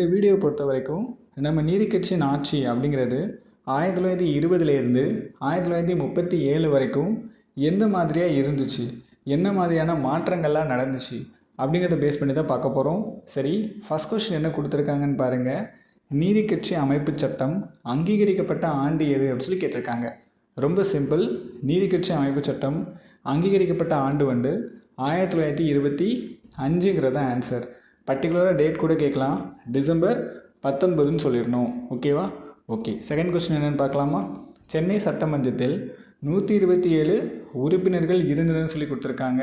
இந்த வீடியோ பொறுத்த வரைக்கும் நம்ம நீதி கட்சியின் ஆட்சி அப்படிங்கிறது ஆயிரத்தி தொள்ளாயிரத்தி இருபதுலேருந்து ஆயிரத்தி தொள்ளாயிரத்தி முப்பத்தி ஏழு வரைக்கும் எந்த மாதிரியாக இருந்துச்சு? என்ன மாதிரியான மாற்றங்கள்லாம் நடந்துச்சு? அப்படிங்கிறத பேஸ் பண்ணி தான் பார்க்க போகிறோம் சரி ஃபஸ்ட் கொஷின் என்ன கொடுத்துருக்காங்கன்னு பாருங்கள் நீதி கட்சி அமைப்பு சட்டம் அங்கீகரிக்கப்பட்ட ஆண்டு எது அப்படின்னு சொல்லி கேட்டிருக்காங்க. ரொம்ப சிம்பிள் நீதி கட்சி அமைப்பு சட்டம் அங்கீகரிக்கப்பட்ட ஆண்டு வந்து ஆயிரத்தி தொள்ளாயிரத்தி இருபத்தி அஞ்சுங்கிறது தான் ஆன்சர் பர்டிகுலராக டேட் கூட கேட்கலாம். டிசம்பர் பத்தொன்பதுன்னு சொல்லிடணும். ஓகேவா ஓகே செகண்ட் கொஸ்டின் என்னென்னு பார்க்கலாமா? சென்னை சட்டமன்றத்தில் நூற்றி இருபத்தி ஏழு உறுப்பினர்கள் இருந்ததுன்னு சொல்லி கொடுத்துருக்காங்க.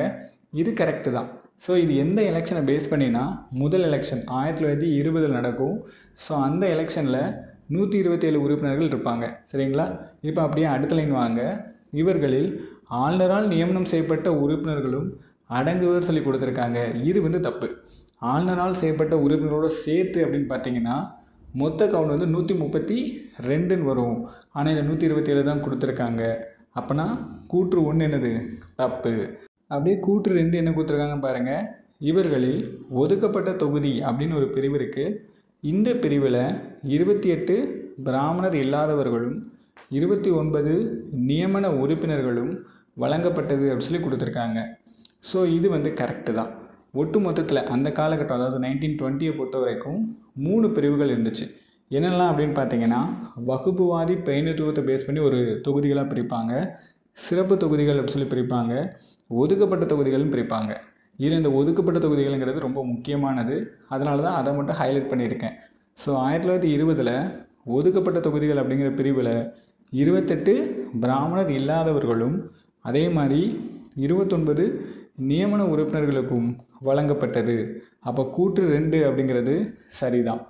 இது கரெக்டு தான். ஸோ இது எந்த எலெக்ஷனை பேஸ் பண்ணினா முதல் எலெக்ஷன் ஆயிரத்தி தொள்ளாயிரத்தி இருபதில் நடக்கும். ஸோ அந்த எலெக்ஷனில் நூற்றி இருபத்தேழு உறுப்பினர்கள் இருப்பாங்க. சரிங்களா? இப்போ அப்படியே அடுத்த லைன் வாங்க. இவர்களில் ஆளுநரால் நியமனம் செய்யப்பட்ட உறுப்பினர்களும் அடங்குவர் சொல்லி கொடுத்துருக்காங்க. இது வந்து தப்பு. ஆளுநரால் செய்யப்பட்ட உறுப்பினரோட சேர்த்து அப்படின்னு பார்த்தீங்கன்னா மொத்த கவுண்ட் வந்து நூற்றி முப்பத்தி ரெண்டுன்னு வரும். ஆனால் இதில் நூற்றி இருபத்தி ஏழு தான் கொடுத்துருக்காங்க. அப்போனா கூற்று ஒன்று என்னது? தப்பு. அப்படியே கூற்று ரெண்டு என்ன கொடுத்துருக்காங்க பாருங்கள் இவர்களில் ஒதுக்கப்பட்ட தொகுதி அப்படின்னு ஒரு பிரிவு இருக்குது இந்த பிரிவில் இருபத்தி எட்டு பிராமணர் இல்லாதவர்களும் இருபத்தி ஒன்பது நியமன உறுப்பினர்களும் வழங்கப்பட்டது அப்படின்னு சொல்லி கொடுத்துருக்காங்க. ஸோ இது வந்து கரெக்டு தான். ஒட்டு மொத்தத்தில் அந்த காலகட்டம் அதாவது நைன்டீன் டுவெண்ட்டியை பொறுத்த வரைக்கும் மூணு பிரிவுகள் இருந்துச்சு. என்னெல்லாம் அப்படின்னு பார்த்தீங்கன்னா வகுப்புவாதி பிரதிநிதித்துவத்தை பேஸ் பண்ணி ஒரு தொகுதிகளாக பிரிப்பாங்க. சிறப்பு தொகுதிகள் அப்படின்னு சொல்லி பிரிப்பாங்க. ஒதுக்கப்பட்ட தொகுதிகள்னு பிரிப்பாங்க. இதில் இந்த ஒதுக்கப்பட்ட தொகுதிகள்ங்கிறது ரொம்ப முக்கியமானது. அதனால தான் அதை மட்டும் ஹைலைட் பண்ணியிருக்கேன். ஸோ ஆயிரத்தி தொள்ளாயிரத்தி இருபதில் ஒதுக்கப்பட்ட தொகுதிகள் அப்படிங்கிற பிரிவில் இருபத்தெட்டு பிராமணர் இல்லாதவர்களும் அதே மாதிரி இருபத்தொன்பது நியமன உறுப்பினர்களுக்கும் வழங்கப்பட்டது. அப்போ கூற்று ரெண்டு அப்படிங்கிறது சரிதான்.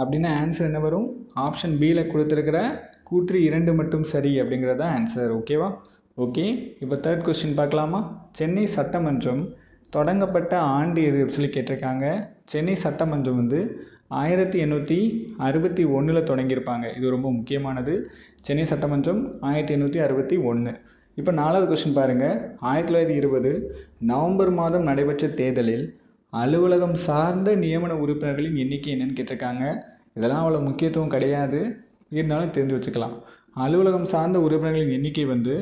அப்படின்னா ஆன்சர் என்ன வரும்? ஆப்ஷன் பியில் கொடுத்துருக்கிற கூற்று இரண்டு மட்டும் சரி அப்படிங்கிறது தான் ஆன்சர் ஓகேவா ஓகே இப்போ தேர்ட் கொஸ்டின் பார்க்கலாமா? சென்னை சட்டமன்றம் தொடங்கப்பட்ட ஆண்டு எது அப்படின்னு சொல்லி கேட்டிருக்காங்க. சென்னை சட்டமன்றம் வந்து ஆயிரத்தி எண்ணூற்றி அறுபத்தி ஒன்றில் தொடங்கியிருப்பாங்க. இது ரொம்ப முக்கியமானது. சென்னை சட்டமன்றம் ஆயிரத்தி எண்ணூற்றி அறுபத்தி ஒன்று இப்போ நாலாவது கொஸ்டின் பாருங்கள் ஆயிரத்தி தொள்ளாயிரத்தி இருபது நவம்பர் மாதம் நடைபெற்ற தேர்தலில் அலுவலகம் சார்ந்த நியமன உறுப்பினர்களின் எண்ணிக்கை என்னென்னு கேட்டிருக்காங்க. இதெல்லாம் அவ்வளோ முக்கியத்துவம் கிடையாது. இருந்தாலும் தெரிஞ்சு வச்சுக்கலாம். அலுவலகம் சார்ந்த உறுப்பினர்களின் எண்ணிக்கை வந்து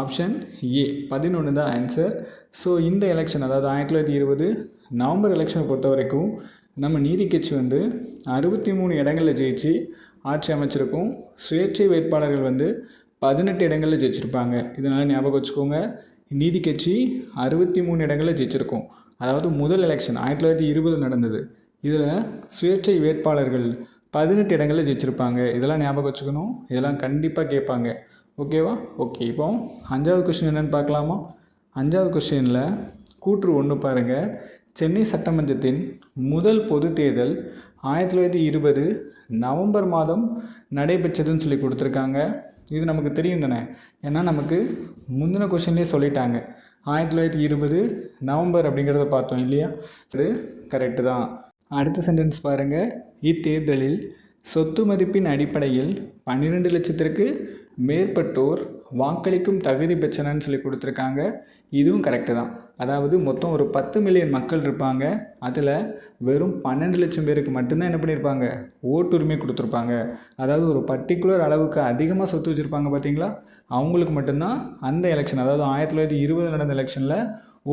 ஆப்ஷன் ஏ பதினொன்று தான் ஆன்சர் ஸோ இந்த எலெக்ஷன் அதாவது ஆயிரத்தி தொள்ளாயிரத்தி இருபது நவம்பர் எலெக்ஷனை பொறுத்த வரைக்கும் நம்ம நீதி கட்சி வந்து அறுபத்தி மூணு இடங்களில் ஜெயிச்சு ஆட்சி அமைச்சிருக்கும். சுயேட்சை வேட்பாளர்கள் வந்து பதினெட்டு இடங்களில் ஜெயிச்சிருப்பாங்க. இதனால் ஞாபகம் வச்சுக்கோங்க. நீதி கட்சி அறுபத்தி மூணு இடங்களில் ஜெயிச்சிருக்கோம். அதாவது முதல் எலெக்ஷன் ஆயிரத்தி தொள்ளாயிரத்தி இருபது நடந்தது. இதில் சுயேட்சை வேட்பாளர்கள் பதினெட்டு இடங்களில் ஜெயிச்சிருப்பாங்க. இதெல்லாம் ஞாபகம் வச்சுக்கணும். இதெல்லாம் கண்டிப்பாக கேட்பாங்க. ஓகேவா ஓகே இப்போ அஞ்சாவது கொஷின் என்னென்னு பார்க்கலாமா? அஞ்சாவது கொஷினில் கூற்று ஒன்று பாருங்கள் சென்னை சட்டமன்றத்தின் முதல் பொது தேர்தல் ஆயிரத்தி தொள்ளாயிரத்தி இருபது நவம்பர் மாதம் நடைபெற்றதுன்னு சொல்லி கொடுத்துருக்காங்க. இது நமக்கு தெரியும் தானே? ஏன்னா நமக்கு முந்தின கொஷின்லேயே சொல்லிட்டாங்க. ஆயிரத்தி தொள்ளாயிரத்தி இருபது நவம்பர் அப்படிங்கிறத பார்த்தோம் இல்லையா? இது கரெக்டு தான். அடுத்த சென்டென்ஸ் பாருங்கள் இத்தேர்தலில் சொத்து மதிப்பின் அடிப்படையில் பன்னிரெண்டு லட்சத்திற்கு மேற்பட்டோர் வாக்களிக்கும் தகுதி பெற்றனன்னு சொல்லி கொடுத்துருக்காங்க. இதுவும் கரெக்டு தான். அதாவது மொத்தம் ஒரு பத்து மில்லியன் மக்கள் இருப்பாங்க. அதில் வெறும் பன்னெண்டு லட்சம் பேருக்கு மட்டும்தான் என்ன பண்ணியிருப்பாங்க ஓட்டுரிமை கொடுத்துருப்பாங்க. அதாவது ஒரு பர்டிகுலர் அளவுக்கு அதிகமாக சொத்து வச்சுருப்பாங்க பார்த்தீங்களா அவங்களுக்கு மட்டும்தான் அந்த எலெக்ஷன் அதாவது ஆயிரத்தி தொள்ளாயிரத்தி இருபது நடந்த எலெக்ஷனில்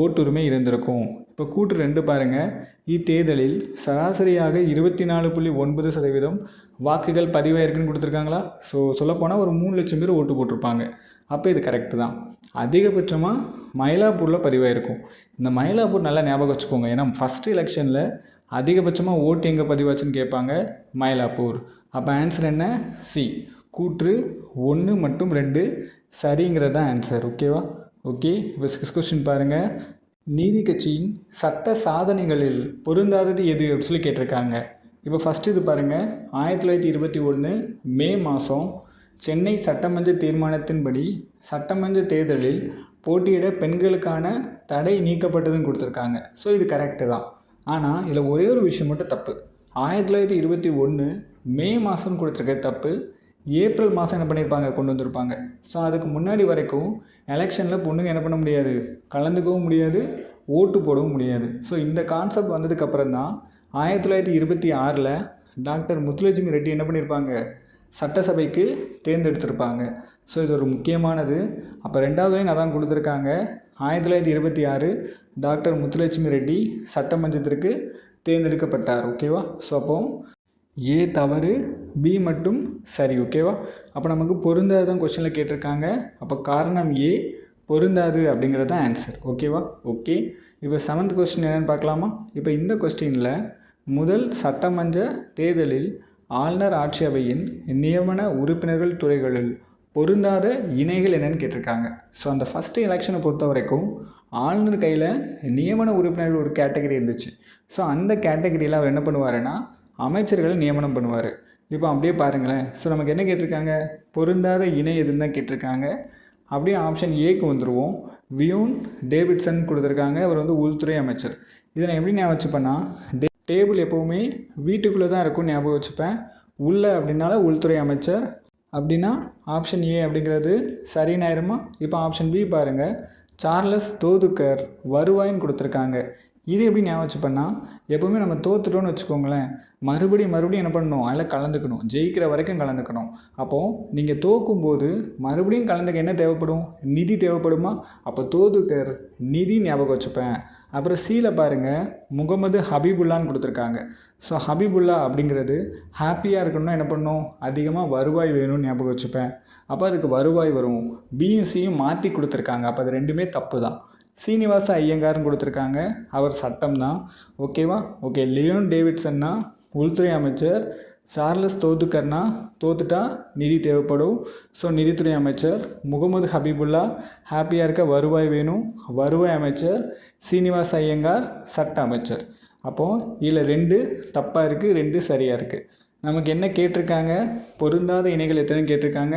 ஓட்டுரிமை இருந்திருக்கும். இப்போ கூற்று ரெண்டு பாருங்கள் இத்தேர்தலில் சராசரியாக இருபத்தி நாலு புள்ளி ஒன்பது சதவீதம் வாக்குகள் பதிவாயிருக்குன்னு கொடுத்துருக்காங்களா? ஸோ சொல்லப்போனால் ஒரு மூணு லட்சம் பேர் ஓட்டு போட்டிருப்பாங்க. அப்போ இது கரெக்டு தான். அதிகபட்சமாக மயிலாப்பூரில் பதிவாயிருக்கும். இந்த மயிலாப்பூர் நல்லா ஞாபகம் வச்சுக்கோங்க. ஏன்னா ஃபஸ்ட் எலெக்ஷனில் அதிகபட்சமாக ஓட்டு எங்கே பதிவாச்சுன்னு கேட்பாங்க? மயிலாப்பூர். அப்போ ஆன்சர் என்ன? சி கூற்று ஒன்று மற்றும் ரெண்டு சரிங்கிறது தான் ஆன்சர் ஓகேவா ஓகே இப்போ சிக்ஸ் கொஸ்டின் பாருங்கள் நீதி கட்சியின் சட்ட சாதனைகளில் பொருந்தாதது எது அப்படின்னு சொல்லி கேட்டிருக்காங்க. இப்போ ஃபஸ்ட்டு இது பாருங்கள் ஆயிரத்தி தொள்ளாயிரத்தி இருபத்தி ஒன்று மே மாதம் சென்னை சட்டமன்ற தீர்மானத்தின்படி சட்டமன்ற தேர்தலில் போட்டியிட பெண்களுக்கான தடை நீக்கப்பட்டதுன்னு கொடுத்துருக்காங்க. ஸோ இது கரெக்டு தான். ஆனால் இதில் ஒரே ஒரு விஷயம் மட்டும் தப்பு. ஆயிரத்தி தொள்ளாயிரத்தி இருபத்தி ஒன்று மே மாதம் கொடுத்துருக்க தப்பு ஏப்ரல் மாதம் என்ன பண்ணியிருப்பாங்க கொண்டு வந்திருப்பாங்க. ஸோ அதுக்கு முன்னாடி வரைக்கும் எலெக்ஷனில் பொண்ணுங்க என்ன பண்ண முடியாது? கலந்துக்கவும் முடியாது ஓட்டு போடவும் முடியாது. ஸோ இந்த கான்செப்ட் வந்ததுக்கப்புறம் தான் ஆயிரத்தி தொள்ளாயிரத்தி இருபத்தி ஆறில் டாக்டர் முத்துலட்சுமி ரெட்டி என்ன பண்ணியிருப்பாங்க சட்டசபைக்கு தேர்ந்தெடுத்திருப்பாங்க. ஸோ இது ஒரு முக்கியமானது. அப்போ ரெண்டாவது லைன் அதான் கொடுத்துருக்காங்க. ஆயிரத்தி தொள்ளாயிரத்தி இருபத்தி ஆறு டாக்டர் முத்துலட்சுமி ரெட்டி சட்டமன்றத்திற்கு தேர்ந்தெடுக்கப்பட்டார். ஓகேவா ஸோ அப்போ ஏ தவறு பி மட்டும் சரி ஓகேவா அப்போ நமக்கு பொருந்தாதான் கொஷனில் கேட்டிருக்காங்க. அப்போ காரணம் ஏ பொருந்தாது அப்படிங்கிறது தான் ஆன்சர் ஓகேவா ஓகே இப்போ செவன்த் கொஸ்டின் என்னென்னு பார்க்கலாமா? இப்போ இந்த கொஸ்டினில் முதல் சட்டமன்ற தேர்தலில் ஆளுநர் ஆட்சி அவையின் நியமன உறுப்பினர்கள் துறைகளில் பொருந்தாத இணைகள் என்னென்னு கேட்டிருக்காங்க. ஸோ அந்த ஃபஸ்ட்டு எலெக்ஷனை பொறுத்த வரைக்கும் ஆளுநர் கையில் நியமன உறுப்பினர்கள் ஒரு கேட்டகரி இருந்துச்சு. ஸோ அந்த கேட்டகரியில் அவர் என்ன பண்ணுவாருன்னா அமைச்சர்களை நியமனம் பண்ணுவார். இப்போ அப்படியே பாருங்களேன். ஸோ நமக்கு என்ன கேட்டிருக்காங்க? பொருந்தாத இணை எதுன்னு தான் கேட்டிருக்காங்க. அப்படியே ஆப்ஷன் ஏக்கு வந்துடுவோம் வியூன் டேவிட்சன் கொடுத்துருக்காங்க. அவர் வந்து உள்துறை அமைச்சர். இதை நான் எப்படி ஞாபகம் வச்சுப்பேன்னா டே டேபிள் எப்போவுமே வீட்டுக்குள்ளே தான் இருக்கும் ஞாபகம் வச்சுப்பேன். உள்ள அப்படின்னால உள்துறை அமைச்சர். அப்படின்னா ஆப்ஷன் ஏ அப்படிங்கிறது சரின்னு ஆயிருமா? இப்போ ஆப்ஷன் பி பாருங்கள் சார்லஸ் தோதுக்கர் வருவாயின்னு கொடுத்துருக்காங்க. இது எப்படி ஞாபகம் வச்சுப்பேன்னா எப்போவுமே நம்ம தோத்துட்டோன்னு வச்சுக்கோங்களேன். மறுபடியும் மறுபடியும் என்ன பண்ணணும்? அதில் கலந்துக்கணும். ஜெயிக்கிற வரைக்கும் கலந்துக்கணும். அப்போது நீங்கள் தோக்கும்போது மறுபடியும் கலந்துக்க என்ன தேவைப்படும்? நிதி தேவைப்படுமா? அப்போ தோதுக்கர் நிதி ஞாபகம் வச்சுப்பேன். அப்புறம் சீல பாருங்கள் முகமது ஹபீபுல்லான்னு கொடுத்துருக்காங்க. ஸோ ஹபீபுல்லா அப்படிங்கிறது ஹாப்பியாக இருக்கணும்னா என்ன பண்ணணும் அதிகமாக வருவாய் வேணும்னு ஞாபகம் வச்சுப்பேன். அப்போ அதுக்கு வருவாய் வரும். பியும் சியும் மாற்றி கொடுத்துருக்காங்க. அப்போ அது ரெண்டுமே தப்பு தான் சீனிவாச ஐயங்கார்னு கொடுத்துருக்காங்க. அவர் சட்டம் தான் ஓகேவா? ஓகே லியோன் டேவிட்சன்னா உள்துறை அமைச்சர் சார்லஸ் தோத்துக்கர்னா தோத்துட்டா நிதி தேவைப்படும். ஸோ நிதித்துறை அமைச்சர் முகமது ஹபீபுல்லா ஹாப்பியாக இருக்க வருவாய் வேணும். வருவாய் அமைச்சர் சீனிவாச ஐயங்கார் சட்ட அமைச்சர். அப்போது இதில் ரெண்டு தப்பாக இருக்குது ரெண்டு சரியாக இருக்குது நமக்கு என்ன கேட்டிருக்காங்க? பொருந்தாத இணைகள் எத்தனை கேட்டிருக்காங்க.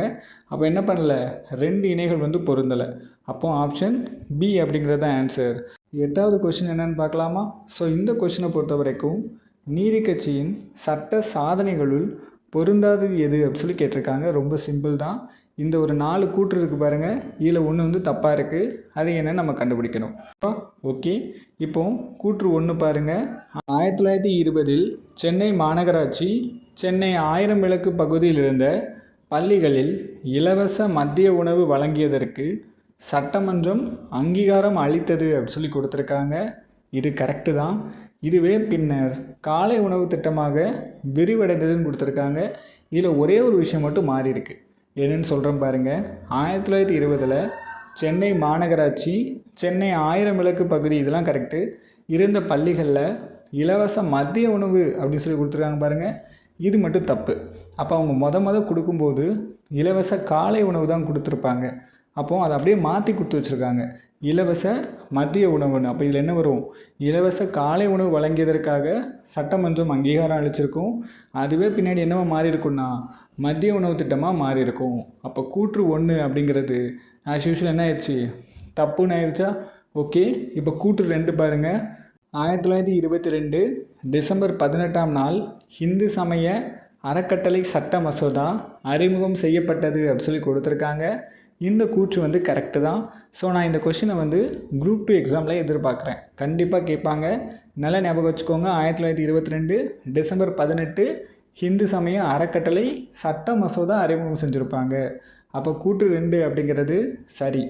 அப்போ என்ன பண்ணல? ரெண்டு இணைகள் வந்து பொருந்தலை. அப்போது ஆப்ஷன் பி அப்படிங்கிறது தான் ஆன்சர் எட்டாவது கொஷின் என்னன்னு பார்க்கலாமா? ஸோ இந்த கொஷினை பொறுத்த வரைக்கும் நீதி கட்சியின் சட்ட சாதனைகளுள் பொருந்தாதது எது அப்படின்னு சொல்லி கேட்டிருக்காங்க. ரொம்ப சிம்பிள் தான். இந்த ஒரு நாலு கூற்று இருக்குது பாருங்கள் இதில் ஒன்று வந்து தப்பாக இருக்குது அது என்னென்னு நம்ம கண்டுபிடிக்கணும். ஓகே இப்போ கூற்று ஒன்று பாருங்கள் ஆயிரத்தி தொள்ளாயிரத்தி இருபதில் சென்னை மாநகராட்சி சென்னை ஆயிரம் விளக்கு பகுதியில் இருந்த பள்ளிகளில் இலவச மதிய உணவு வழங்கியதற்கு சட்டமன்றம் அங்கீகாரம் அளித்தது அப்படின்னு சொல்லி கொடுத்துருக்காங்க. இது கரெக்டு தான். இதுவே பின்னர் காலை உணவு திட்டமாக விரிவடைந்ததுன்னு கொடுத்துருக்காங்க. இதில் ஒரே ஒரு விஷயம் மட்டும் மாறி இருக்குது என்னென்னு சொல்கிறேன் பாருங்கள் ஆயிரத்தி தொள்ளாயிரத்தி இருபதில் சென்னை மாநகராட்சி சென்னை ஆயிரம் விளக்கு பகுதி இதெல்லாம் கரெக்டு இருந்த பள்ளிகளில் இலவச மதிய உணவு அப்படின்னு சொல்லி கொடுத்துருக்காங்க பாருங்கள் இது மட்டும் தப்பு. அப்போ அவங்க மொத மொதல் கொடுக்கும்போது இலவச காலை உணவு தான் கொடுத்துருப்பாங்க. அப்போது அதை அப்படியே மாற்றி கொடுத்து வச்சுருக்காங்க. இலவச மதிய உணவுன்னு. அப்போ இதில் என்ன வரும்? இலவச காலை உணவு வழங்கியதற்காக சட்டமன்றம் அங்கீகாரம் அளிச்சிருக்கும். அதுவே பின்னாடி என்னவா மாறி இருக்கும்னா மதிய உணவு திட்டமாக மாறி இருக்கும். அப்போ கூற்று ஒன்று அப்படிங்கிறது ஆஸ் யூஷுவல் என்ன ஆயிடுச்சு? தப்புன்னு ஆயிடுச்சா? ஓகே இப்போ கூற்று ரெண்டு பாருங்கள் ஆயிரத்தி தொள்ளாயிரத்தி இருபத்தி ரெண்டு டிசம்பர் பதினெட்டாம் நாள் ஹிந்து சமய அறக்கட்டளை சட்ட மசோதா அறிமுகம் செய்யப்பட்டது அப்படின்னு சொல்லி கொடுத்துருக்காங்க. இந்த கூற்று வந்து கரெக்டு தான். ஸோ நான் இந்த கொஷினை வந்து குரூப் டூ எக்ஸாமில் எதிர்பார்க்குறேன். கண்டிப்பாக கேட்பாங்க. நல்லா ஞாபகம் வச்சுக்கோங்க. ஆயிரத்தி தொள்ளாயிரத்தி இருபத்தி ரெண்டு டிசம்பர் பதினெட்டு ஹிந்து சமய அறக்கட்டளை சட்ட மசோதா அறிமுகம் செஞ்சுருப்பாங்க. அப்போ கூற்று ரெண்டு அப்படிங்கிறது சரி.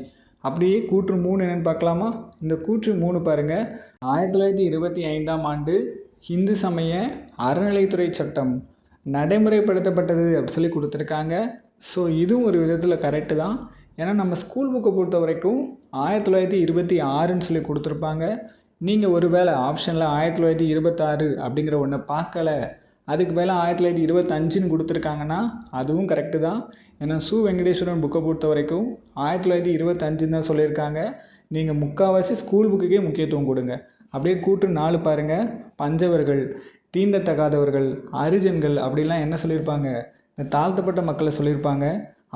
அப்படியே கூற்று மூணு என்னென்னு பார்க்கலாமா? இந்த கூற்று மூணு பாருங்கள் ஆயிரத்தி தொள்ளாயிரத்தி இருபத்தி ஐந்தாம் ஆண்டு ஹிந்து சமய அறநிலைத்துறை சட்டம் நடைமுறைப்படுத்தப்பட்டது அப்படி சொல்லி கொடுத்துருக்காங்க. ஸோ இதுவும் ஒரு விதத்தில் கரெக்டு தான். ஏன்னா நம்ம ஸ்கூல் புக்கை பொறுத்த வரைக்கும் ஆயிரத்தி தொள்ளாயிரத்தி இருபத்தி ஆறுன்னு சொல்லி கொடுத்துருப்பாங்க. நீங்கள் ஒரு வேளை ஆப்ஷனில் ஆயிரத்தி தொள்ளாயிரத்தி இருபத்தாறு அப்படிங்கிற ஒன்றை பார்க்கல அதுக்கு மேலே ஆயிரத்தி தொள்ளாயிரத்தி இருபத்தஞ்சுன்னு கொடுத்துருக்காங்கன்னா அதுவும் கரெக்டு தான். ஏன்னா சு வெங்கடேஸ்வரன் புக்கை பொறுத்த வரைக்கும் ஆயிரத்தி தொள்ளாயிரத்தி இருபத்தஞ்சுன்னு தான் சொல்லியிருக்காங்க. நீங்கள் முக்கால்வாசி ஸ்கூல் புக்குக்கே முக்கியத்துவம் கொடுங்க. அப்படியே கூட்டு நாலு பாருங்கள் பஞ்சவர்கள் தீண்டத்தகாதவர்கள் அரிஜன்கள் அப்படிலாம் என்ன சொல்லியிருப்பாங்க? இந்த தாழ்த்தப்பட்ட மக்களை சொல்லியிருப்பாங்க.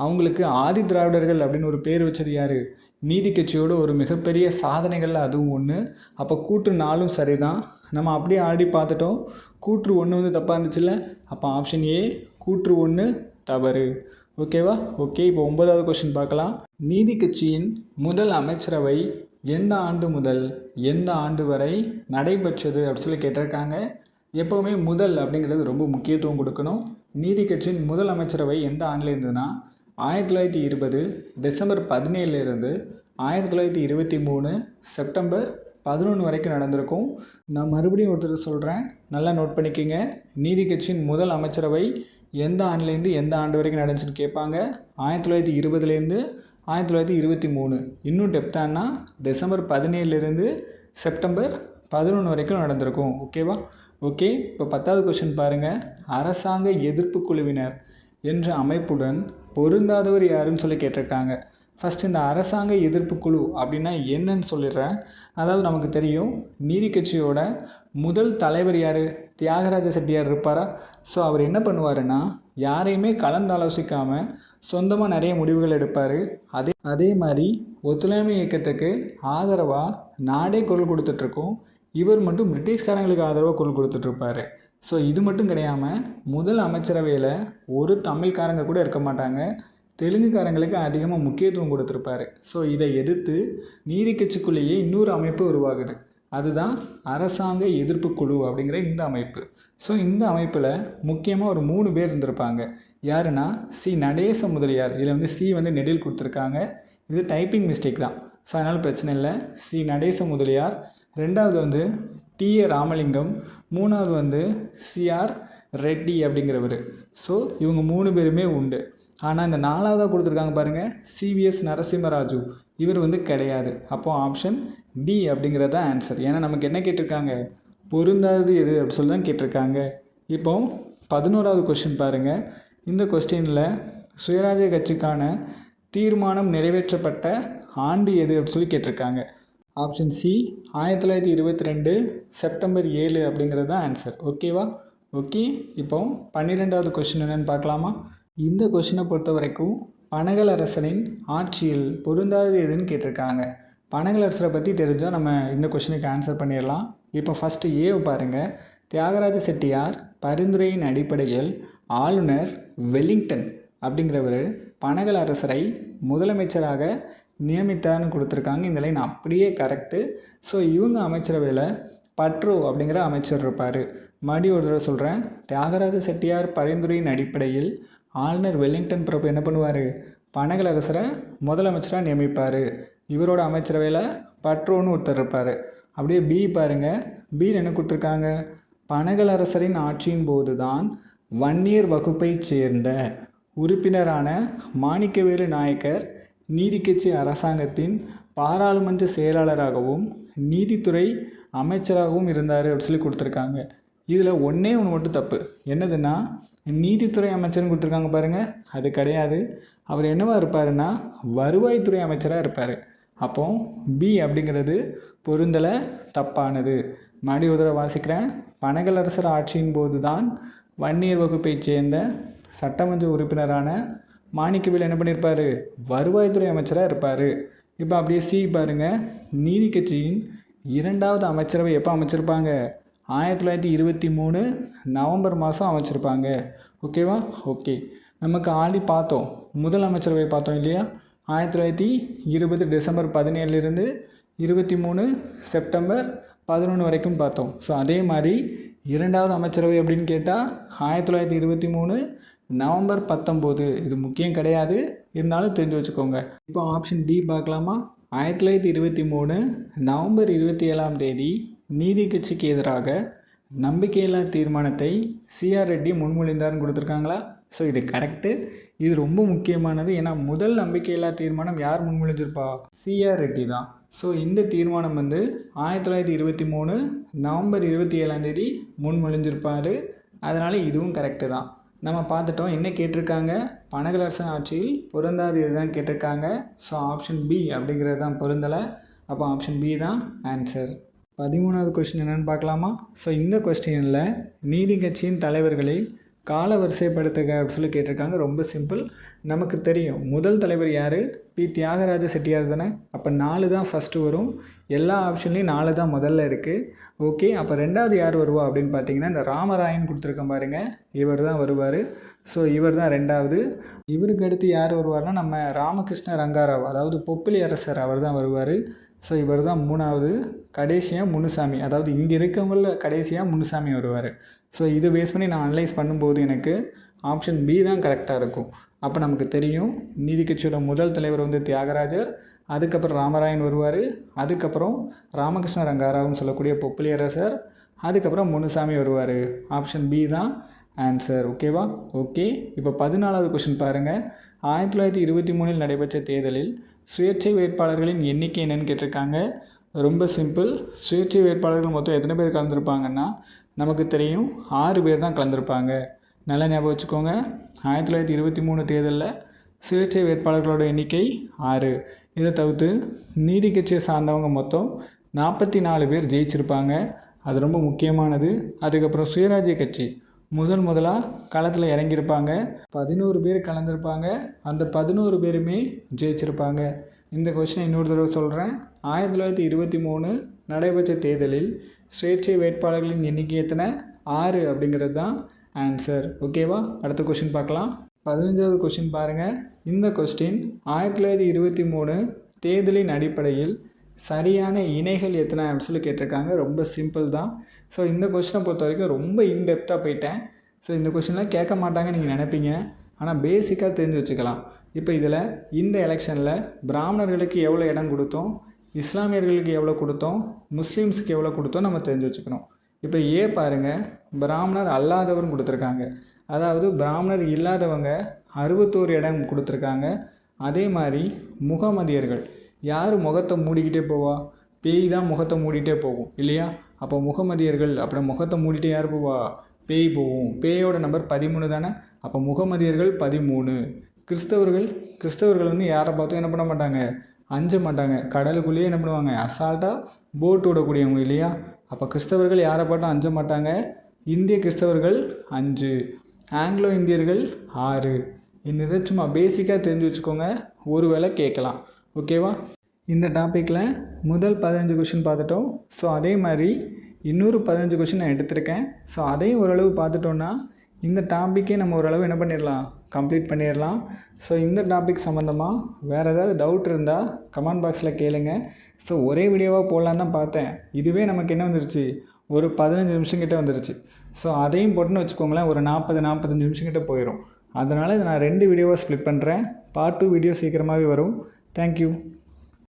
அவங்களுக்கு ஆதி திராவிடர்கள் அப்படின்னு ஒரு பேர் வச்சது யார்? நீதி கட்சியோட ஒரு மிகப்பெரிய சாதனைகளில் அதுவும் ஒன்று அப்போ கூற்று நாளும் சரி தான் நம்ம அப்படியே ஆடி பார்த்துட்டோம். கூற்று ஒன்று வந்து தப்பாக இருந்துச்சுல்ல? அப்போ ஆப்ஷன் ஏ கூற்று ஒன்று தவறு. ஓகேவா ஓகே இப்போ ஒன்பதாவது கொஸ்டின் பார்க்கலாம். நீதி கட்சியின் முதல் அமைச்சரவை எந்த ஆண்டு முதல் எந்த ஆண்டு வரை நடைபெற்றது அப்படின்னு சொல்லி கேட்டிருக்காங்க. எப்போவுமே முதல் அப்படிங்கிறது ரொம்ப முக்கியத்துவம் கொடுக்கணும். நீதி கட்சியின் முதல் அமைச்சரவை எந்த ஆண்டில் இருந்ததுன்னா ஆயிரத்தி தொள்ளாயிரத்தி இருபது டிசம்பர் பதினேழுலேருந்து ஆயிரத்தி தொள்ளாயிரத்தி இருபத்தி மூணு செப்டம்பர் பதினொன்று வரைக்கும் நடந்திருக்கும். நான் மறுபடியும் ஒருத்தர் சொல்கிறேன் நல்லா நோட் பண்ணிக்கோங்க. நீதி கட்சியின் முதல் அமைச்சரவை எந்த ஆண்டுலேருந்து எந்த ஆண்டு வரைக்கும் நடந்துச்சுன்னு கேட்பாங்க. ஆயிரத்தி தொள்ளாயிரத்தி இருபதுலேருந்து ஆயிரத்தி தொள்ளாயிரத்தி இருபத்தி மூணு. இன்னும் டெப்தான்னா டிசம்பர் பதினேழுலேருந்து செப்டம்பர் பதினொன்று வரைக்கும் நடந்திருக்கும். ஓகேவா ஓகே இப்போ பத்தாவது கொஷின் பாருங்கள் அரசாங்க எதிர்ப்பு குழுவினர் என்ற அமைப்புடன் பொருந்தாதவர் யாருன்னு சொல்லி கேட்டிருக்காங்க. ஃபஸ்ட் இந்த அரசாங்க எதிர்ப்பு குழு அப்படின்னா என்னன்னு சொல்லிடுறேன். அதாவது நமக்கு தெரியும் நீதி கட்சியோட முதல் தலைவர் யார்? தியாகராஜ செட்டியார் இருப்பாரா? ஸோ அவர் என்ன பண்ணுவாருன்னா யாரையுமே கலந்தாலோசிக்காமல் சொந்தமாக நிறைய முடிவுகள் எடுப்பார். அதே அதே மாதிரி ஒத்துழைமை இயக்கத்துக்கு ஆதரவாக நாடே குரல் கொடுத்துட்ருக்கோம் இவர் மட்டும் பிரிட்டிஷ்காரங்களுக்கு ஆதரவாக குரல் கொடுத்துட்ருப்பாரு ஸோ இது மட்டும் கிடையாமல் முதல் அமைச்சரவையில் ஒரு தமிழ்காரங்க கூட இருக்க மாட்டாங்க. தெலுங்குக்காரங்களுக்கு அதிகமாக முக்கியத்துவம் கொடுத்துருப்பாரு. ஸோ இதை எதிர்த்து நீதி கட்சிக்குள்ளேயே இன்னொரு அமைப்பு உருவாகுது. அதுதான் அரசாங்க எதிர்ப்பு குழு அப்படிங்கிற இந்த அமைப்பு. ஸோ இந்த அமைப்பில் முக்கியமாக ஒரு மூணு பேர் இருந்திருப்பாங்க. யாருன்னா சி நடேச முதலியார். இதில் வந்து சி வந்து நெடில் கொடுத்துருக்காங்க. இது டைப்பிங் மிஸ்டேக் தான். ஸோ அதனால் பிரச்சனை இல்லை. சி நடேச முதலியார். ரெண்டாவது வந்து டி ஏ ராமலிங்கம். மூணாவது வந்து சிஆர் ரெட்டி அப்படிங்கிறவர். ஸோ இவங்க மூணு பேருமே உண்டு. ஆனால் இந்த நாலாவதாக கொடுத்துருக்காங்க பாருங்கள் சிவிஎஸ் நரசிம்மராஜு. இவர் வந்து கிடையாது. அப்போது ஆப்ஷன் டி அப்படிங்கிறது தான் ஆன்சர் ஏன்னா நமக்கு என்ன கேட்டிருக்காங்க? பொருந்தாதது எது அப்படி சொல்லி தான் கேட்டிருக்காங்க. இப்போ பதினோராவது கொஸ்டின் பாருங்கள் இந்த கொஸ்டினில் சுயராஜ்ய கட்சிக்கான தீர்மானம் நிறைவேற்றப்பட்ட ஆண்டு எது அப்படி சொல்லி கேட்டிருக்காங்க. ஆப்ஷன் சி ஆயிரத்தி தொள்ளாயிரத்தி இருபத்தி ரெண்டு செப்டம்பர் ஏழு அப்படிங்கிறது தான் ஆன்சர் ஓகேவா ஓகே இப்போ பன்னிரெண்டாவது கொஷின் என்னென்னு பார்க்கலாமா? இந்த கொஷினை பொறுத்த வரைக்கும் பனகல் அரசனின் ஆட்சியில் பொருந்தாதது எதுன்னு கேட்டிருக்காங்க. பனகல் அரசரை பற்றி தெரிஞ்சால் நம்ம இந்த கொஷினுக்கு ஆன்சர் பண்ணிடலாம். இப்போ ஃபஸ்ட்டு ஏவை பாருங்கள் தியாகராஜ செட்டியார் பரிந்துரையின் அடிப்படையில் ஆளுநர் வெல்லிங்டன் அப்படிங்கிறவர் பனகல் அரசரை முதலமைச்சராக நியமித்தார்னு கொடுத்துருக்காங்க. இந்த லைன் அப்படியே கரெக்டு ஸோ இவங்க அமைச்சரவையில் பட்ரோ அப்படிங்கிற அமைச்சர் இருப்பார். மறுபடியும் ஒரு தடவை சொல்கிறேன் தியாகராஜ செட்டியார் பரிந்துரையின் அடிப்படையில் ஆளுநர் வெல்லிங்டன் பிரபு என்ன பண்ணுவார்? பனகலரசரை முதலமைச்சராக நியமிப்பார். இவரோட அமைச்சரவையில் பட்ரோன்னு ஒருத்தர் இருப்பார். அப்படியே பி பாருங்கள் பி என்ன கொடுத்துருக்காங்க? பனகலரசரின் ஆட்சியின் போது தான் வன்னியர் வகுப்பைச் சேர்ந்த உறுப்பினரான மாணிக்கவேலு நாயக்கர் நீதி கட்சி அரசாங்கத்தின் பாராளுமன்ற செயலாளராகவும் நீதித்துறை அமைச்சராகவும் இருந்தார் அப்படின்னு சொல்லி கொடுத்துருக்காங்க. இதில் ஒன்றே ஒன்று மட்டும் தப்பு. என்னதுன்னா நீதித்துறை அமைச்சர்னு கொடுத்துருக்காங்க பாருங்கள் அது கிடையாது. அவர் என்னவாக இருப்பாருன்னா வருவாய்த்துறை அமைச்சராக இருப்பார். அப்போ பி அப்படிங்கிறது பொருந்தலை தப்பானது. மறுபடி உதர வாசிக்கிறேன். பனகல் அரசர் ஆட்சியின் போது தான் வன்னியர் வகுப்பைச் சேர்ந்த சட்டமன்ற உறுப்பினரான மாணிக்கவேல் என்ன பண்ணியிருப்பார் வருவாய்த்துறை அமைச்சராக இருப்பார். இப்போ அப்படியே சி பாருங்கள் நீதி கட்சியின் இரண்டாவது அமைச்சரவை எப்போ அமைச்சிருப்பாங்க? ஆயிரத்தி தொள்ளாயிரத்தி இருபத்தி மூணு நவம்பர் மாதம் அமைச்சிருப்பாங்க. ஓகேவா ஓகே நமக்கு ஆல்ரெடி பார்த்தோம். முதல் அமைச்சரவை பார்த்தோம் இல்லையா? ஆயிரத்தி தொள்ளாயிரத்தி இருபது டிசம்பர் பதினேழுலேருந்து இருபத்தி மூணு செப்டம்பர் பதினொன்று வரைக்கும் பார்த்தோம். ஸோ அதே மாதிரி இரண்டாவது அமைச்சரவை அப்படின்னு கேட்டால் ஆயிரத்தி தொள்ளாயிரத்தி இருபத்தி மூணு நவம்பர் பத்தொம்போது இது முக்கியம் கிடையாது. இருந்தாலும் தெரிஞ்சு வச்சுக்கோங்க. இப்போ ஆப்ஷன் டி பார்க்கலாமா? ஆயிரத்தி தொள்ளாயிரத்தி இருபத்தி மூணு நவம்பர் இருபத்தி ஏழாம் தேதி நீதி கட்சிக்கு எதிராக நம்பிக்கையில்லா தீர்மானத்தை சிஆர் ரெட்டி முன்மொழிந்தார்னு கொடுத்துருக்காங்களா? ஸோ இது கரெக்டு இது ரொம்ப முக்கியமானது. ஏன்னா முதல் நம்பிக்கையில்லா தீர்மானம் யார் முன்மொழிஞ்சிருப்பா? சிஆர் ரெட்டி தான். ஸோ இந்த தீர்மானம் வந்து ஆயிரத்தி தொள்ளாயிரத்தி இருபத்தி மூணு நவம்பர் இருபத்தி ஏழாம் தேதி முன்மொழிஞ்சிருப்பார். அதனால் இதுவும் கரெக்டு தான். நம்ம பார்த்துட்டோம். என்ன கேட்டிருக்காங்க? பனகலரசன் ஆட்சியில் பொருந்தாது இதுதான் கேட்டிருக்காங்க? ஸோ ஆப்ஷன் பி அப்படிங்கிறது தான் பொருந்தலை. அப்போ ஆப்ஷன் பி தான் ஆன்சர் பதிமூணாவது கொஸ்டின் என்னென்னு பார்க்கலாமா? ஸோ இந்த கொஸ்டினில் நீதி கட்சியின் தலைவர்களை கால வரிசைப்படுத்துக அப்படின்னு சொல்லி கேட்டிருக்காங்க. ரொம்ப சிம்பிள் நமக்கு தெரியும். முதல் தலைவர் யார்? பி. தியாகராஜ செட்டியார் தானே. அப்போ நாலு தான் ஃபஸ்ட்டு வரும். எல்லா ஆப்ஷன்லேயும் நாலு தான் முதல்ல இருக்குது ஓகே அப்போ ரெண்டாவது யார் வருவா அப்படின்னு பார்த்தீங்கன்னா இந்த ராமராயன் கொடுத்துருக்கோம் பாருங்கள் இவர் தான் வருவார். ஸோ இவர் தான் ரெண்டாவது. இவருக்கு அடுத்து யார் வருவார்னா நம்ம ராமகிருஷ்ண ரங்காராவ் அதாவது பொப்பிலி அரசர் அவர் தான் வருவார். ஸோ இவர் தான் மூணாவது. கடைசியாக முனுசாமி அதாவது இங்கே இருக்கவங்கள கடைசியாக முனுசாமி வருவார். ஸோ இது பேஸ் பண்ணி நான் அனலைஸ் பண்ணும்போது எனக்கு ஆப்ஷன் பி தான் கரெக்டாக இருக்கும். அப்போ நமக்கு தெரியும் நீதி கட்சியோட முதல் தலைவர் வந்து தியாகராஜர் அதுக்கப்புறம் ராமராயன் வருவார். அதுக்கப்புறம் ராமகிருஷ்ண ரங்காராவும் சொல்லக்கூடிய பொப்பிலியரசர். அதுக்கப்புறம் முனுசாமி வருவார். ஆப்ஷன் பி தான் ஆன்சர் ஓகேவா ஓகே இப்போ பதினாலாவது கொஷின் பாருங்கள் ஆயிரத்தி தொள்ளாயிரத்தி இருபத்தி மூணில் நடைபெற்ற தேர்தலில் சுயேட்சை வேட்பாளர்களின் எண்ணிக்கை என்னன்னு கேட்டிருக்காங்க. ரொம்ப சிம்பிள் சுயேட்சை வேட்பாளர்கள் மொத்தம் எத்தனை பேர் கலந்துருப்பாங்கன்னா நமக்கு தெரியும் ஆறு பேர் தான் கலந்துருப்பாங்க. நல்லா ஞாபகம் வச்சுக்கோங்க. ஆயிரத்தி தொள்ளாயிரத்தி இருபத்தி மூணு தேர்தலில் சுயேட்சை வேட்பாளர்களோட எண்ணிக்கை ஆறு. இதை தவிர்த்து நீதி கட்சியை சார்ந்தவங்க மொத்தம் நாற்பத்தி நாலு பேர் ஜெயிச்சிருப்பாங்க. அது ரொம்ப முக்கியமானது. அதுக்கப்புறம் சுயராஜ்ய கட்சி. முதன் முதலாக களத்தில் இறங்கியிருப்பாங்க. பதினோரு பேர் கலந்துருப்பாங்க. அந்த பதினோரு பேருமே ஜெயிச்சிருப்பாங்க. இந்த கொஷினை இன்னொரு தடவை சொல்கிறேன் ஆயிரத்தி தொள்ளாயிரத்தி இருபத்தி மூணு நடைபெற்ற தேர்தலில் சுயேட்சை வேட்பாளர்களின் எண்ணிக்கை எத்தனை? ஆறு அப்படிங்கிறது தான் ஆன்சர் ஓகேவா அடுத்த கொஷின் பார்க்கலாம். பதினஞ்சாவது கொஸ்டின் பாருங்கள் இந்த கொஸ்டின் ஆயிரத்தி தொள்ளாயிரத்தி இருபத்தி மூணு தேர்தலின் அடிப்படையில் சரியான இணைகள் எத்தனை அப்படின்னு சொல்லி கேட்டிருக்காங்க. ரொம்ப சிம்பிள் தான். ஸோ இந்த கொஷினை பொறுத்த வரைக்கும் ரொம்ப இன்டெப்த்தாக போயிட்டேன். ஸோ இந்த கொஷின்லாம் கேட்க மாட்டாங்கன்னு நீங்கள் நினைப்பீங்க. ஆனால் பேசிக்காக தெரிஞ்சு வச்சுக்கலாம். இப்போ இதில் இந்த எலெக்ஷனில் பிராமணர்களுக்கு எவ்வளோ இடம் கொடுத்தோம்? இஸ்லாமியர்களுக்கு எவ்வளோ கொடுத்தோம்? முஸ்லீம்ஸுக்கு எவ்வளோ கொடுத்தோம் நம்ம தெரிஞ்சு வச்சுக்கணும். இப்போ ஏ பாருங்கள் பிராமணர் அல்லாதவரும் கொடுத்துருக்காங்க. அதாவது பிராமணர் இல்லாதவங்க அறுபத்தோரு இடம் கொடுத்துருக்காங்க. அதே மாதிரி முகமதியர்கள். யார் முகத்தை மூடிக்கிட்டே போவா? பேய் தான் முகத்தை மூடிட்டே போகும் இல்லையா? அப்போ முகமதியர்கள் அப்புறம் முகத்தை மூடிட்டு யார் போவா? பேய் போகும். பேயோட நம்பர் பதிமூணு தானே? அப்போ முகமதியர்கள் பதிமூணு. கிறிஸ்தவர்கள் கிறிஸ்தவர்கள் வந்து யாரை பார்த்தும் என்ன பண்ண மாட்டாங்க? அஞ்ச மாட்டாங்க. கடலுக்குள்ளேயே என்ன பண்ணுவாங்க? அசால்ட்டாக போட் விடக்கூடியவங்க இல்லையா? அப்போ கிறிஸ்தவர்கள் யாரை பார்த்தும் அஞ்ச மாட்டாங்க? இந்திய கிறிஸ்தவர்கள் அஞ்சு. ஆங்கிலோ இந்தியர்கள் ஆறு. இந்த இதை சும்மா பேசிக்காக தெரிஞ்சு வச்சுக்கோங்க. ஒரு வேளை கேட்கலாம். ஓகேவா? இந்த டாப்பிக்கில் முதல் பதினஞ்சு கொஷின் பார்த்துட்டோம். ஸோ அதே மாதிரி இன்னொரு பதினஞ்சு கொஷின் நான் எடுத்திருக்கேன். ஸோ அதையும் ஓரளவு பார்த்துட்டோன்னா இந்த டாப்பிக்கே நம்ம ஓரளவு என்ன பண்ணிடலாம்? கம்ப்ளீட் பண்ணிடலாம். ஸோ இந்த டாபிக் சம்மந்தமாக வேறு ஏதாவது டவுட் இருந்தால் கமெண்ட் பாக்ஸில் கேளுங்க. ஸோ ஒரே வீடியோவாக போடலான்னு தான் பார்த்தேன். இதுவே நமக்கு என்ன வந்துருச்சு? ஒரு பதினஞ்சு நிமிஷம் கிட்டே வந்துருச்சு. ஸோ அதையும் போட்டுன்னு வச்சுக்கோங்களேன் ஒரு நாற்பது நாற்பத்தஞ்சு நிமிஷம் கிட்ட போயிடும் அதனால் இதை நான் ரெண்டு வீடியோவாக ஸ்ப்ளிட் பண்ணுறேன் பார்ட் டூ வீடியோ சீக்கிரமாகவே வரும். தேங்க்யூ